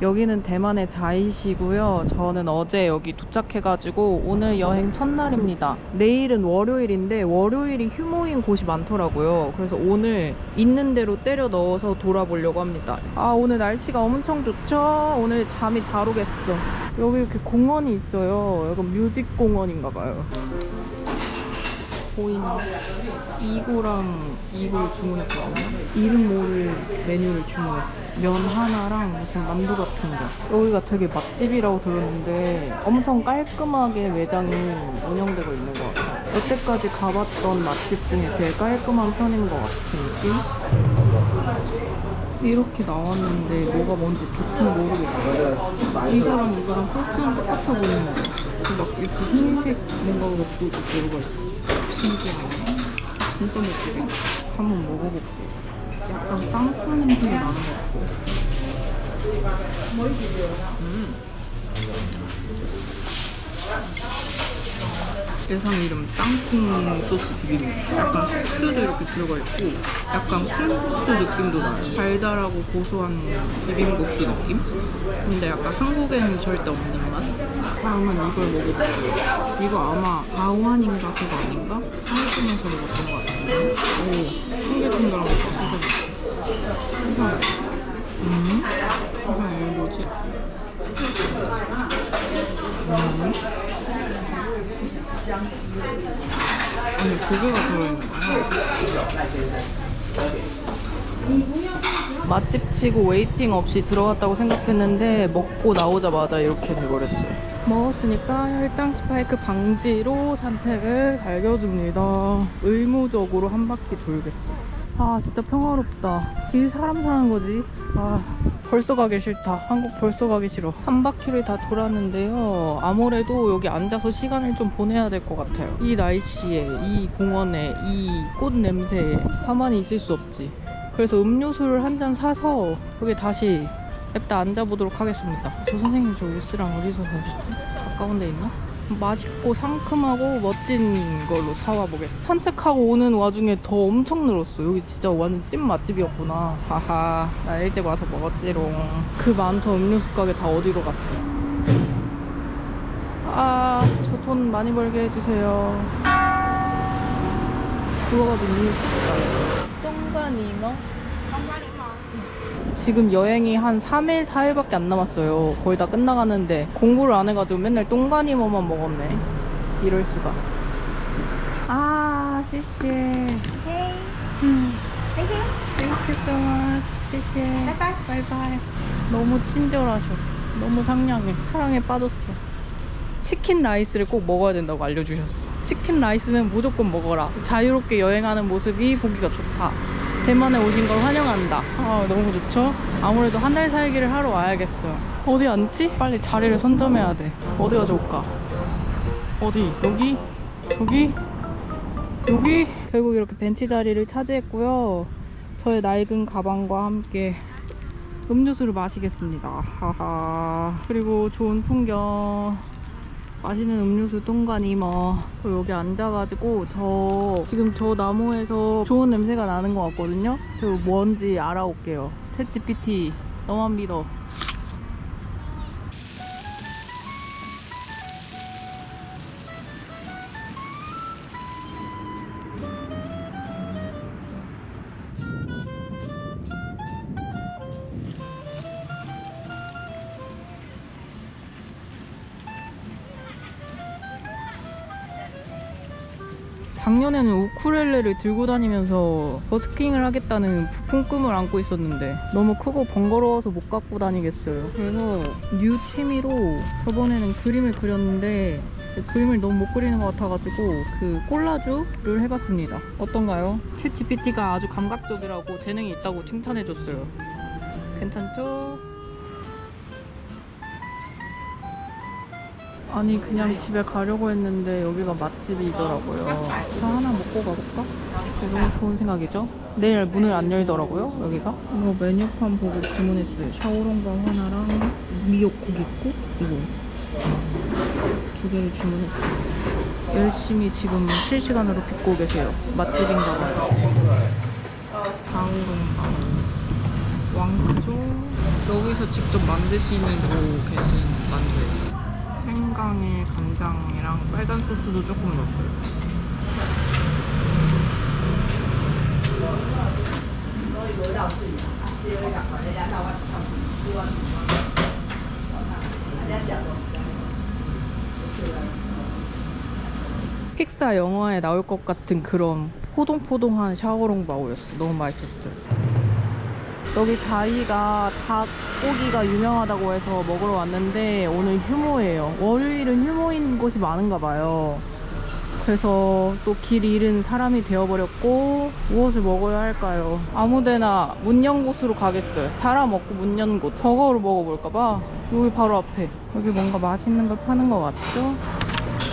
여기는 대만의 자이시고요. 저는 어제 여기 도착해가지고 오늘 여행 첫날입니다. 내일은 월요일인데 월요일이 휴무인 곳이 많더라고요. 그래서 오늘 있는 대로 때려 넣어서 돌아보려고 합니다. 아 오늘 날씨가 엄청 좋죠? 오늘 잠이 잘 오겠어. 여기 이렇게 공원이 있어요. 약간 뮤직 공원인가 봐요. 보이나? 이구랑 이구를 주문했거든요. 이름 모를 메뉴를 주문했어요. 면 하나랑 무슨 만두 같은 거. 여기가 되게 맛집이라고 들었는데 엄청 깔끔하게 매장이 운영되고 있는 것 같아요. 여태까지 가봤던 맛집 중에 제일 깔끔한 편인 것 같은 느낌? 이렇게 나왔는데 뭐가 뭔지 도통 모르겠어요. 이거랑 이거랑 소스는 똑같아 보이는 거. 막 이렇게 흰색 뭔가가 먹고 들어가 있어. 신기하네. 진짜 맛있게. 한번 먹어볼게요. 약간 땅콩 냄새 나는 것 같고. 음. 예상 이름 땅콩 소스 비빔. 약간 숙주도 이렇게 들어가 있고, 약간 콩국수 느낌도 나요. 달달하고 고소한 비빔국수 느낌? 근데 약간 한국에는 절대 없는 맛? 다음은 이걸 먹어볼게요. 이거 아마 아완인가 그거 아닌가? 한국에서 먹었던 것 같은데. 오, 탱글탱글한 거 씹어볼게. 음? 음? 맛집 치고 웨이팅 없이 들어갔다고 생각했는데 먹고 나오자마자 이렇게 돼버렸어요. 먹었으니까 혈당 스파이크 방지로 산책을 갈겨줍니다. 의무적으로 한 바퀴 돌겠어. 아 진짜 평화롭다. 이 사람 사는 거지. 아 벌써 가기 싫다. 한국 벌써 가기 싫어. 한 바퀴를 다 돌았는데요. 아무래도 여기 앉아서 시간을 좀 보내야 될 것 같아요. 이 날씨에, 이 공원에, 이 꽃 냄새에 가만히 있을 수 없지. 그래서 음료수를 한 잔 사서 여기 다시 냅다 앉아보도록 하겠습니다. 저 선생님 저 옷이랑 어디서 사셨지? 가까운 데 있나? 맛있고 상큼하고 멋진 걸로 사와 보겠어. 산책하고 오는 와중에 더 엄청 늘었어. 여기 진짜 완전 찐 맛집이었구나. 하하. 나 일찍 와서 먹었지롱. 그 많던 음료수 가게 다 어디로 갔어? 아, 저 돈 많이 벌게 해주세요. 그거 가지고 음료수 가요. 똥간이너? 지금 여행이 한 3일, 4일밖에 안 남았어요. 거의 다 끝나가는데 공부를 안 해가지고 맨날 똥간이머만 먹었네. 이럴 수가. 아, 시시. Okay. 음, Thank you. Thank you so much. 시시. Bye bye. 바이바이. 너무 친절하셔. 너무 상냥해. 사랑에 빠졌어. 치킨 라이스를 꼭 먹어야 된다고 알려주셨어. 치킨 라이스는 무조건 먹어라. 자유롭게 여행하는 모습이 보기가 좋다. 대만에 오신 걸 환영한다. 아, 너무 좋죠? 아무래도 한 달 살기를 하러 와야겠어요. 어디 앉지? 빨리 자리를 선점해야 돼. 어디가 좋을까? 어디? 여기? 여기? 여기? 결국 이렇게 벤치 자리를 차지했고요. 저의 낡은 가방과 함께 음료수를 마시겠습니다. 하하. 그리고 좋은 풍경. 맛있는 음료수 똥간이 뭐. 여기 앉아가지고 저 지금 저 나무에서 좋은 냄새가 나는 것 같거든요? 저 뭔지 알아올게요. 챗GPT 너만 믿어 작년에는 우쿨렐레를 들고 다니면서 버스킹을 하겠다는 부푼 꿈을 안고 있었는데 너무 크고 번거로워서 못 갖고 다니겠어요. 그래서 뉴 취미로 저번에는 그림을 그렸는데 그림을 너무 못 그리는 것 같아가지고 그 콜라주를 해봤습니다. 어떤가요? 챗 GPT가 아주 감각적이라고 재능이 있다고 칭찬해줬어요. 괜찮죠? 아니 그냥 집에 가려고 했는데 여기가 맛집이더라고요. 그래서 하나 먹고 가볼까? 너무 좋은 생각이죠? 내일 문을 안 열더라고요 여기가. 이거 메뉴판 보고 주문했어요. 샤오롱방 하나랑 미역국있고 이거 두 개를 주문했어요. 열심히 지금 실시간으로 빚고 계세요. 맛집인가 봐요. 샤오롱방 왕조 여기 집에서 직접 만드시는 계신 만두예요. 생강에 간장이랑 빨간 소스도 조금 넣었어요. 픽사 영화에 나올 것 같은 그런 포동포동한 샤오롱 바오였어. 너무 맛있었어요. 여기 자이가 닭고기가 유명하다고 해서 먹으러 왔는데 오늘 휴무예요. 월요일은 휴무인 곳이 많은가 봐요. 그래서 또 길 잃은 사람이 되어버렸고 무엇을 먹어야 할까요? 아무데나 문 연 곳으로 가겠어요. 사람 없고 문 연 곳. 저거로 먹어볼까봐 여기 바로 앞에 여기 뭔가 맛있는 걸 파는 것 같죠?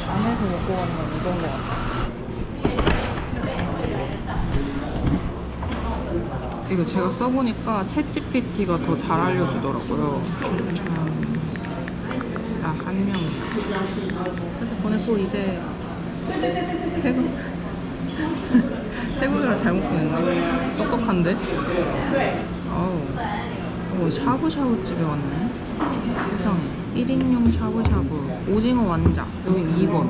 안에서 먹고 가는 건 이건 것 같아요. 이거 제가 써보니까 챗GPT가 더 잘 알려주더라고요. 나한 명. 그래서 보냈고 이제 퇴근. 퇴근이라 잘못 보냈나? 똑똑한데? 아우. 어, 샤브샤브 집에 왔네. 세상에. 1인용 샤브샤브. 오징어 완자. 여기 2번.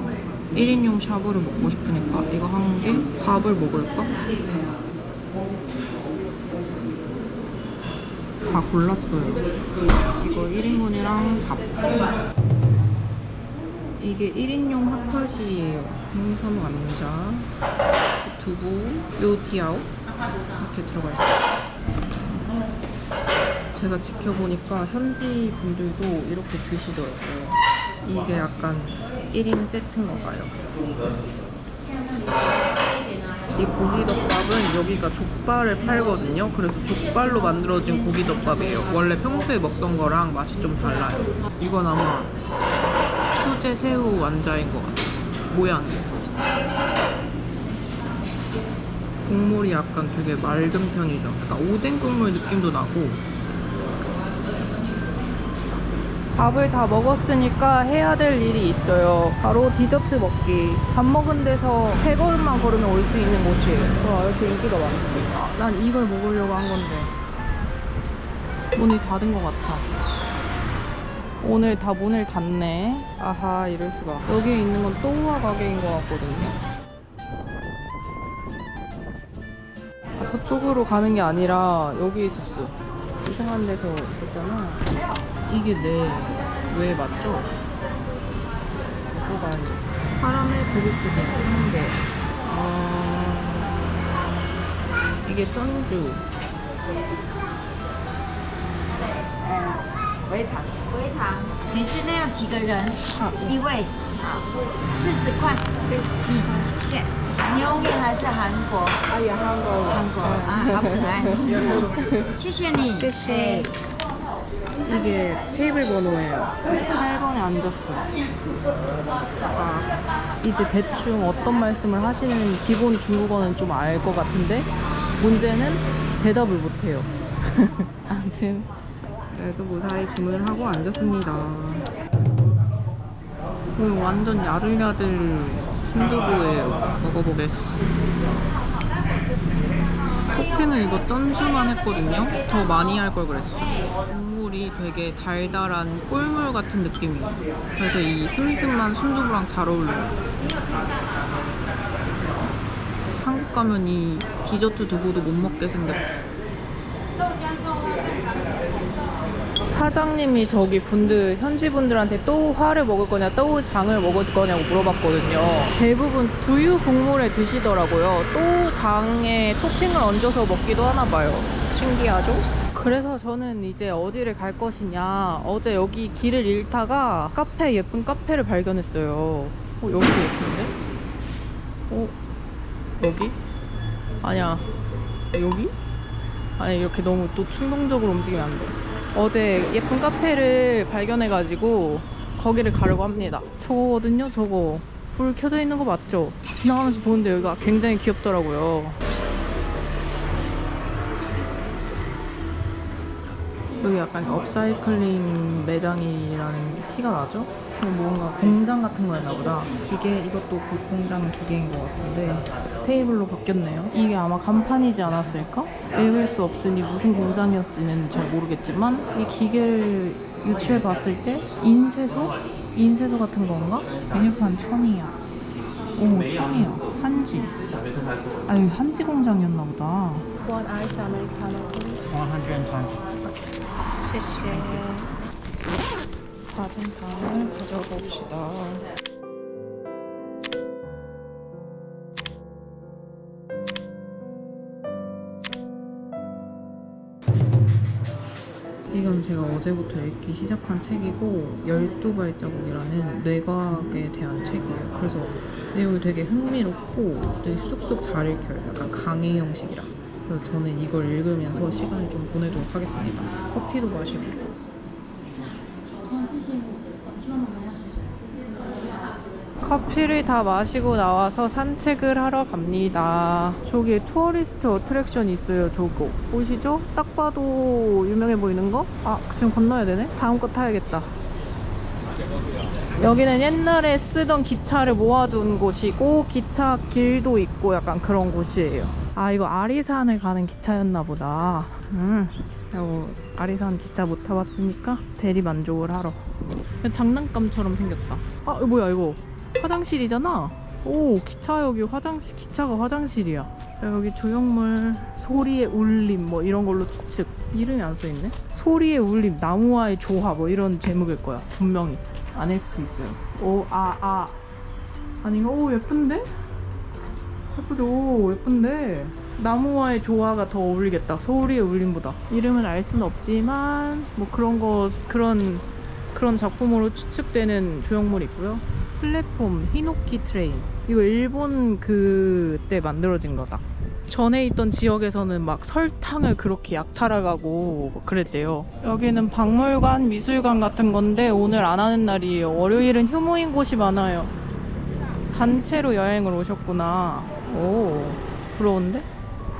1인용 샤브를 먹고 싶으니까 이거 한 개, 밥을 먹을까? 다 골랐어요. 이거 1인분이랑 밥. 이게 1인용 핫팟이에요. 생선 완자, 두부, 요티아오 이렇게 들어가 있어요. 제가 지켜보니까 현지 분들도 이렇게 드시더라고요. 이게 약간 1인 세트인가 봐요. 이 고기덮밥은 여기가 족발을 팔거든요. 그래서 족발로 만들어진 고기덮밥이에요. 원래 평소에 먹던 거랑 맛이 좀 달라요. 이건 아마 수제 새우 완자인 것 같아요. 모양이. 국물이 약간 되게 맑은 편이죠. 약간 오뎅 국물 느낌도 나고. 밥을 다 먹었으니까 해야 될 일이 있어요. 바로 디저트 먹기. 밥 먹은 데서 세 걸음만 걸으면 올 수 있는 곳이에요. 와, 이렇게 인기가 많지. 아, 난 이걸 먹으려고 한 건데. 문이 닫은 것 같아. 오늘 다 문을 닫네. 아하, 이럴 수가. 여기에 있는 건 또우아 가게인 것 같거든요. 아, 저쪽으로 가는 게 아니라 여기 있었어. 이상한 데서 있었잖아. 이게 내 왜 맞죠? 뭐가 아니 파라멜 고깃국이 한 개. 어... 이게 쩐주. 微糖，你是那样几个人？啊一位，好，四十块，四十，嗯，谢谢。牛面还是韩国？ 아, 예, 한 거. 韩国啊，好可爱。谢谢你，谢谢 이게 테이블 번호예요. 8번에 앉았어. 아, 이제 대충 어떤 말씀을 하시는 기본 중국어는 좀 알 것 같은데 문제는 대답을 못해요. 아무튼 그래도 무사히 주문을 하고 앉았습니다. 오늘 완전 야들야들 순두부예요. 먹어보겠습니다. 토핑은 이거 쩐주만 했거든요. 더 많이 할 걸 그랬어. 국물이 되게 달달한 꿀물 같은 느낌이에요. 그래서 이 슴슴한 순두부랑 잘 어울려요. 한국 가면 이 디저트 두부도 못 먹게 생겼어. 사장님이 저기 분들 현지 분들한테 또 화를 먹을 거냐 또 장을 먹을 거냐고 물어봤거든요. 대부분 두유 국물에 드시더라고요. 또 장에 토핑을 얹어서 먹기도 하나 봐요. 신기하죠? 그래서 저는 이제 어디를 갈 것이냐. 어제 여기 길을 잃다가 카페 예쁜 카페를 발견했어요. 어, 여기도 예쁜데? 어? 여기? 아니야. 여기? 아니 이렇게 너무 또 충동적으로 움직이면 안 돼. 어제 예쁜 카페를 발견해가지고 거기를 가려고 합니다. 저거거든요, 저거. 불 켜져 있는 거 맞죠? 지나가면서 보는데 여기가 굉장히 귀엽더라고요. 여기 약간 업사이클링 매장이라는 티가 나죠? 뭔가 공장 같은 거였나 보다. 기계 이것도 그 공장 기계인 것 같은데 테이블로 바뀌었네요. 이게 아마 간판이지 않았을까? 읽을 수 없으니 무슨 공장이었지는 잘 모르겠지만 이 기계를 유추해 봤을 때 인쇄소? 인쇄소 같은 건가? 메뉴판 천이야. 오 천이야. 한지. 아 여기 한지 공장이었나 보다. One ice americano, please. 120.谢谢. 사진판을 가져봅시다. 이건 제가 어제부터 읽기 시작한 책이고 12발자국이라는 뇌과학에 대한 책이에요. 그래서 내용이 되게 흥미롭고 되게 쑥쑥 잘 읽혀요. 약간 강의 형식이라. 그래서 저는 이걸 읽으면서 시간을 좀 보내도록 하겠습니다. 커피도 마시고. 커피를 다 마시고 나와서 산책을 하러 갑니다. 저기에 투어리스트 어트랙션이 있어요, 저거. 보이시죠? 딱 봐도 유명해 보이는 거? 아, 지금 건너야 되네? 다음 거 타야겠다. 여기는 옛날에 쓰던 기차를 모아둔 곳이고 기차 길도 있고 약간 그런 곳이에요. 아 이거 아리산을 가는 기차였나 보다. 음, 이거 아리산 기차 못 타봤으니까 대리 만족을 하러. 장난감처럼 생겼다. 아 이거 뭐야 이거? 화장실이잖아. 오 기차역이 화장실 기차가 화장실이야. 자, 여기 조형물 소리의 울림 뭐 이런 걸로 추측 이름이 안 써 있네. 소리의 울림 나무와의 조화 뭐 이런 제목일 거야 분명히 아닐 수도 있어요. 오 아아 아. 아닌가? 오 예쁜데? 예쁘죠? 오, 예쁜데 나무와의 조화가 더 어울리겠다. 소리의 울림보다 이름은 알 수는 없지만 뭐 그런 거 그런 그런 작품으로 추측되는 조형물이 있고요. 플랫폼 히노키 트레인 이거 일본 그때 만들어진 거다. 전에 있던 지역에서는 막 설탕을 그렇게 약탈하가고 그랬대요. 여기는 박물관, 미술관 같은 건데 오늘 안 하는 날이에요. 월요일은 휴무인 곳이 많아요. 단체로 여행을 오셨구나. 오, 부러운데?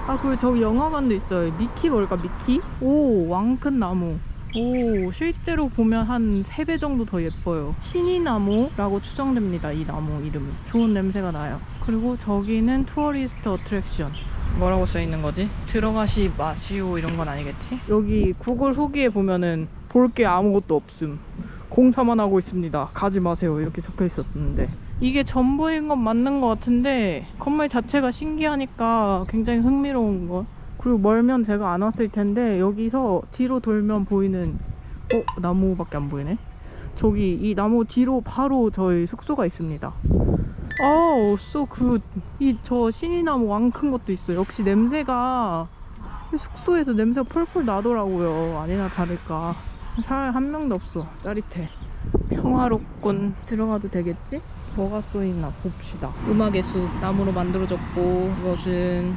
아, 그리고 저기 영화관도 있어요. 미키 뭘까, 미키? 오, 왕큰 나무. 오, 실제로 보면 한 3배 정도 더 예뻐요. 신이나무라고 추정됩니다, 이 나무 이름이. 좋은 냄새가 나요. 그리고 저기는 투어리스트 어트랙션. 뭐라고 써 있는 거지? 들어가시 마시오 이런 건 아니겠지? 여기 구글 후기에 보면은 볼 게 아무것도 없음. 공사만 하고 있습니다. 가지 마세요. 이렇게 적혀 있었는데. 이게 전부인 건 맞는 것 같은데 건물 자체가 신기하니까 굉장히 흥미로운 거. 그리고 멀면 제가 안 왔을 텐데 여기서 뒤로 돌면 보이는 어 나무밖에 안 보이네. 저기 이 나무 뒤로 바로 저희 숙소가 있습니다. 아우 쏘 굿. 이저 신이나무 왕 큰 것도 있어. 역시 냄새가 이 숙소에서 냄새가 펄펄 나더라고요. 아니나 다를까. 사람 한 명도 없어. 짜릿해. 평화롭군. 들어가도 되겠지? 뭐가 써있나 봅시다. 음악의 숲 나무로 만들어졌고 이것은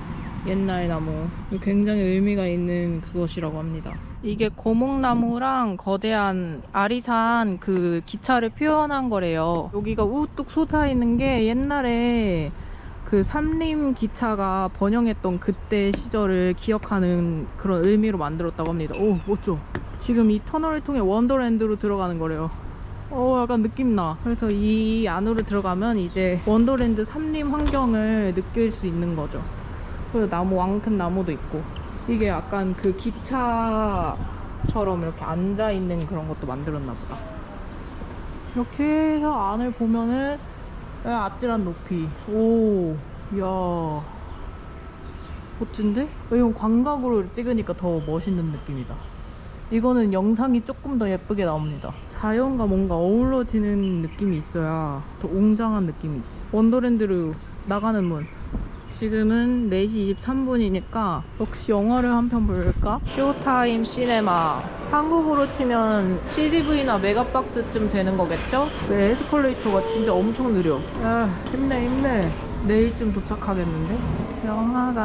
옛날 나무. 굉장히 의미가 있는 그것이라고 합니다. 이게 고목나무랑 거대한 아리산 그 기차를 표현한 거래요. 여기가 우뚝 솟아 있는 게 옛날에 그 삼림 기차가 번영했던 그때 시절을 기억하는 그런 의미로 만들었다고 합니다. 오, 멋져. 지금 이 터널을 통해 원더랜드로 들어가는 거래요. 어, 약간 느낌 나. 그래서 이 안으로 들어가면 이제 원더랜드 삼림 환경을 느낄 수 있는 거죠. 그리고 나무, 왕큰 나무도 있고. 이게 약간 그 기차처럼 이렇게 앉아 있는 그런 것도 만들었나 보다. 이렇게 해서 안을 보면은 야, 아찔한 높이. 오, 이야. 멋진데? 이건 광각으로 찍으니까 더 멋있는 느낌이다. 이거는 영상이 조금 더 예쁘게 나옵니다. 자연과 뭔가 어우러지는 느낌이 있어야 더 웅장한 느낌이 있지. 원더랜드로 나가는 문. 지금은 4시 23분이니까 역시 영화를 한 편 볼까? 쇼타임 시네마. 한국으로 치면 CGV나 메가박스쯤 되는 거겠죠? 네, 에스컬레이터가 진짜 엄청 느려. 아, 힘내, 힘내. 내일쯤 도착하겠는데? 영화관.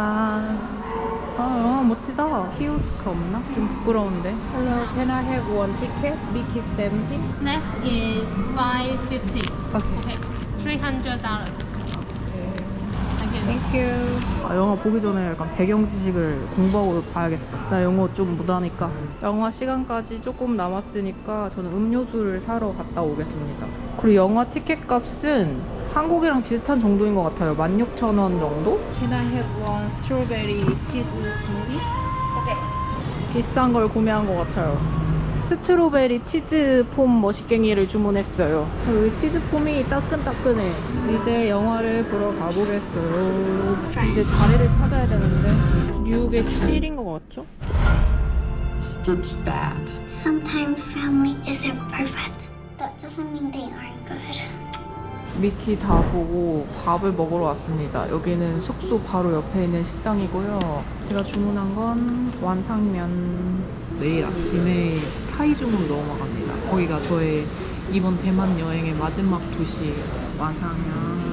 아, 어, 멋지다. 키오스크 없나? 좀 부끄러운데. Hello, can I have one ticket? Mickey 17? Next is 550. Okay. Okay. $300. Thank you. Thank you. 아, 영화 보기 전에 약간 배경 지식을 공부하고 봐야겠어. 나 영어 좀 못하니까. 영화 시간까지 조금 남았으니까 저는 음료수를 사러 갔다 오겠습니다. 그리고 영화 티켓 값은 한국이랑 비슷한 정도인 것 같아요. 16,000원 정도? Can I have one strawberry cheese smoothie? 비싼 걸 구매한 것 같아요. 스트로베리 치즈 폼 머시갱이를 주문했어요. 여기 치즈 폼이 따끈따끈해. 이제 영화를 보러 가보겠어요. 이제 자리를 찾아야 되는데 뉴욕의 필인 것 같죠? Stitch that. Sometimes family isn't perfect. That doesn't mean they aren't good. 미키 다 보고 밥을 먹으러 왔습니다. 여기는 숙소 바로 옆에 있는 식당이고요. 제가 주문한 건 완탕면. 내일 아침에 타이중으로 넘어갑니다. 거기가 저의 이번 대만 여행의 마지막 도시예요. 완탕면.